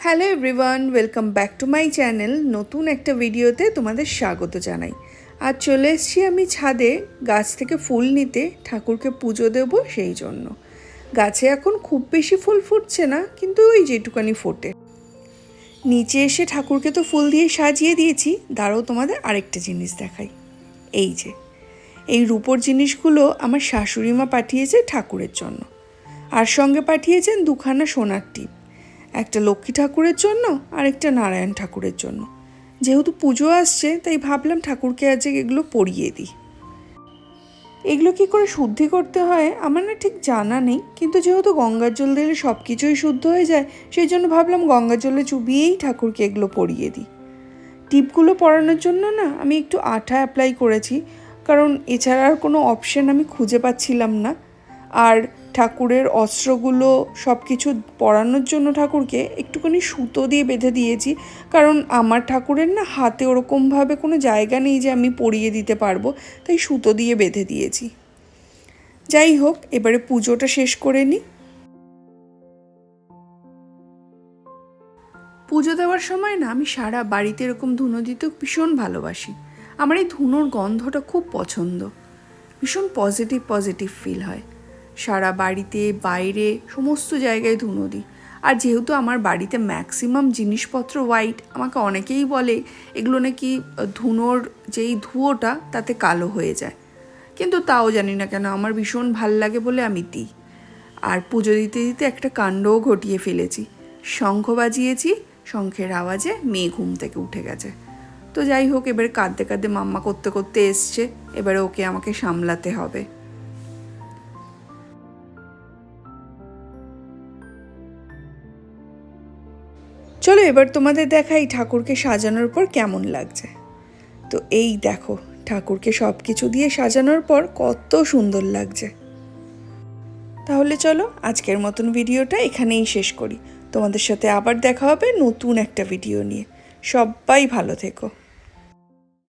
Hello everyone, welcome back to my channel. নতুন একটা ভিডিওতে তোমাদের স্বাগত জানাই। আর চলে এসেছি আমি ছাদে গাছ থেকে ফুল নিতে, ঠাকুরকে পুজো দেব সেই জন্য। গাছে এখন খুব বেশি ফুল ফুটছে না, কিন্তু ওই যেটুকানি ফোটে। নিচে এসে ঠাকুরকে তো ফুল দিয়ে সাজিয়ে দিয়েছি, দাঁড়াও তোমাদের আরেকটা জিনিস দেখাই। এই যে, এই রূপোর জিনিসগুলো আমার শাশুড়ি মা পাঠিয়েছে ঠাকুরের জন্য। আর সঙ্গে পাঠিয়েছেন দুখানা সোনার টিপ। একটা লক্ষ্মী ঠাকুরের জন্য আর একটা নারায়ণ ঠাকুরের জন্য। যেহেতু পুজো আসছে, তাই ভাবলাম ঠাকুরকে আজ এগুলো পরিয়ে দিই। এগুলো কী করে শুদ্ধি করতে হয়, আমার না ঠিক জানা নেই। কিন্তু যেহেতু গঙ্গার জল দিলে সব কিছুই শুদ্ধ হয়ে যায়, সেই জন্য ভাবলাম গঙ্গার জলে চুবিয়েই ঠাকুরকে এগুলো পরিয়ে দিই। টিপগুলো পরানোর জন্য না আমি একটু আঠা অ্যাপ্লাই করেছি, কারণ এছাড়া আর কোনো অপশন আমি খুঁজে পাচ্ছিলাম না। আর ঠাকুরের অস্ত্রগুলো সব কিছু পরানোর জন্য ঠাকুরকে একটুখানি সুতো দিয়ে বেঁধে দিয়েছি। কারণ আমার ঠাকুরের না হাতে ওরকমভাবে কোনো জায়গা নেই যে আমি পরিয়ে দিতে পারব, তাই সুতো দিয়ে বেঁধে দিয়েছি। যাই হোক, এবারে পুজোটা শেষ করে নিই। পুজো দেওয়ার সময় না আমি সারা বাড়িতে এরকম ধুনো দিতে ভীষণ ভালোবাসি। আমার এই ধুনোর গন্ধটা খুব পছন্দ। ভীষণ পজিটিভ পজিটিভ ফিল হয়। সারা বাড়িতে, বাইরে, সমস্ত জায়গায় ধুনো দিই। আর যেহেতু আমার বাড়িতে ম্যাক্সিমাম জিনিসপত্র হোয়াইট আমাকে অনেকেই বলে, এগুলো নাকি ধুনোর যেই ধুয়োটা, তাতে কালো হয়ে যায়। কিন্তু তাও জানি না কেন, আমার ভীষণ ভালো লাগে বলে আমি দিই। আর পুজো দিতে দিতে একটা কাণ্ডও ঘটিয়ে ফেলেছি। শঙ্খ বাজিয়েছি, শঙ্খের আওয়াজে মেয়ে ঘুম থেকে উঠে গেছে। তো যাই হোক, এবার কাঁদতে কাঁদতে মাম্মা করতে করতে এসছে। এবারে ওকে আমাকে সামলাতে হবে। চলো এবার তোমাদের দেখাই ঠাকুরকে সাজানোর পর কেমন লাগছে। তো এই দেখো, ঠাকুরকে সব কিছু দিয়ে সাজানোর পর কত সুন্দর লাগছে। তাহলে চলো আজকের মতন ভিডিওটা এখানেই শেষ করি। তোমাদের সাথে আবার দেখা হবে নতুন একটা ভিডিও নিয়ে। সবাই ভালো থেকো।